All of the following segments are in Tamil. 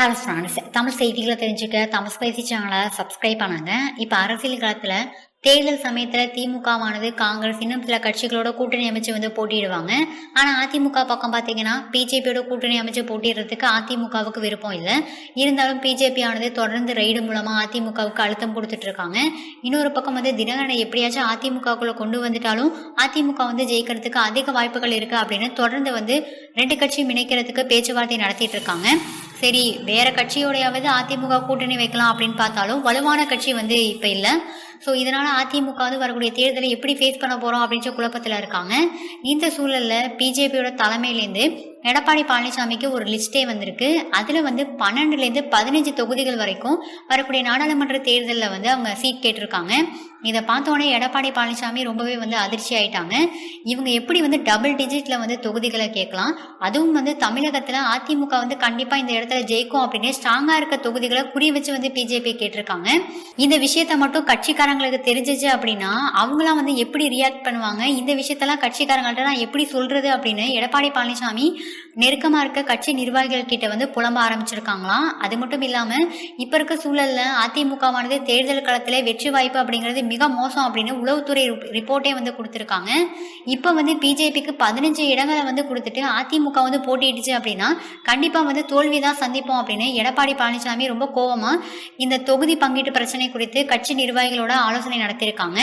ஹலோ ஃப்ரெண்ட்ஸ் தமிழ் செய்திகளை தெரிஞ்சுக்க தமிழ் ஸ்பைசி சேனலை சப்ஸ்கிரைப் பண்ணுங்க. இப்போ அரசியல் காலத்தில் தேர்தல் சமயத்தில் திமுகவானது காங்கிரஸ் இன்னும் சில கட்சிகளோட கூட்டணி அமைச்சு வந்து போட்டியிடுவாங்க. ஆனால் அதிமுக பக்கம் பார்த்தீங்கன்னா பிஜேபியோட கூட்டணி அமைச்சு போட்டிடுறதுக்கு அதிமுகவுக்கு விருப்பம் இல்லை. இருந்தாலும் பிஜேபி ஆனது தொடர்ந்து ரைடு மூலமாக அதிமுகவுக்கு அழுத்தம் கொடுத்துட்டு இருக்காங்க. இன்னொரு பக்கம் வந்து தினகரனை எப்படியாச்சும் அதிமுகக்குள்ளே கொண்டு வந்துட்டாலும் அதிமுக வந்து ஜெயிக்கிறதுக்கு அதிக வாய்ப்புகள் இருக்குது அப்படின்னு தொடர்ந்து வந்து ரெண்டு கட்சியும் இணைக்கிறதுக்கு பேச்சுவார்த்தை நடத்திட்டு இருக்காங்க. சரி வேற கட்சியோடையாவது அதிமுக கூட்டணி வைக்கலாம் அப்படின்னு பார்த்தாலும் வலுவான கட்சி வந்து இப்போ இல்லை. ஸோ இதனால் அதிமுக வந்து வரக்கூடிய தேர்தலை எப்படி ஃபேஸ் பண்ண போகிறோம் அப்படின்ற குழப்பத்தில் இருக்காங்க. இந்த சூழலில் பிஜேபியோட தலைமையிலேருந்து எடப்பாடி பழனிசாமிக்கு ஒரு லிஸ்டே வந்திருக்கு. அதில் வந்து பன்னெண்டுலேருந்து பதினஞ்சு தொகுதிகள் வரைக்கும் வரக்கூடிய நாடாளுமன்ற தேர்தலில் வந்து அவங்க சீட் கேட்டிருக்காங்க. இதை பார்த்தோன்னே எடப்பாடி பழனிசாமி ரொம்பவே வந்து அதிர்ச்சி ஆயிட்டாங்க. இவங்க எப்படி வந்து டபுள் டிஜிட்டில் வந்து தொகுதிகளை கேட்கலாம்? அதுவும் வந்து தமிழகத்தில் அதிமுக வந்து கண்டிப்பாக இந்த இடத்துல ஜெயிக்கும் அப்படின்னு ஸ்ட்ராங்காக இருக்க தொகுதிகளை குறி வச்சு வந்து பிஜேபி கேட்டிருக்காங்க. இந்த விஷயத்த மட்டும் கட்சிக்காரங்களுக்கு தெரிஞ்சிச்சு அப்படின்னா அவங்களாம் வந்து எப்படி ரியாக்ட் பண்ணுவாங்க? இந்த விஷயத்தெல்லாம் கட்சிக்காரங்கள்ட்ட நான் எப்படி சொல்றது அப்படின்னு எடப்பாடி பழனிசாமி நெருக்கமாக இருக்க கட்சி நிர்வாகிகள் கிட்ட வந்து புலம்ப ஆரம்பிச்சிருக்காங்களாம். அது மட்டும் இல்லாமல் இப்போ இருக்க சூழல்ல அதிமுகவானது தேர்தல் களத்தில் வெற்றி வாய்ப்பு அப்படிங்கிறது மிக மோசம் அப்படின்னு உளவுத்துறை ரிப்போர்ட்டே வந்து கொடுத்துருக்காங்க. இப்போ வந்து பிஜேபிக்கு பதினஞ்சு இடங்களை வந்து கொடுத்துட்டு அதிமுக வந்து போட்டிடுச்சு அப்படின்னா கண்டிப்பாக வந்து தோல்வி தான் சந்திப்போம் அப்படின்னு எடப்பாடி பழனிசாமி ரொம்ப கோவமாக இந்த தொகுதி பங்கீட்டு பிரச்சனை குறித்து கட்சி நிர்வாகிகளோட ஆலோசனை நடத்தியிருக்காங்க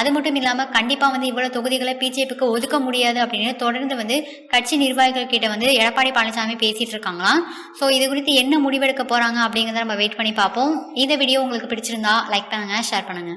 அது மட்டும் இல்லாமல் கண்டிப்பாக வந்து இவ்வளோ தொகுதிகளை பிஜேபிக்கு ஒதுக்க முடியாது அப்படின்னு தொடர்ந்து வந்து கட்சி நிர்வாகிகள் கிட்ட வந்து எடப்பாடி பழனிசாமி பேசிட்டு இருக்காங்களாம் ஸோ இது குறித்து என்ன முடிவெடுக்க போறாங்க அப்படிங்கிறத நம்ம வெயிட் பண்ணி பார்ப்போம். இந்த வீடியோ உங்களுக்கு பிடிச்சிருந்தா லைக் பண்ணுங்க ஷேர் பண்ணுங்க.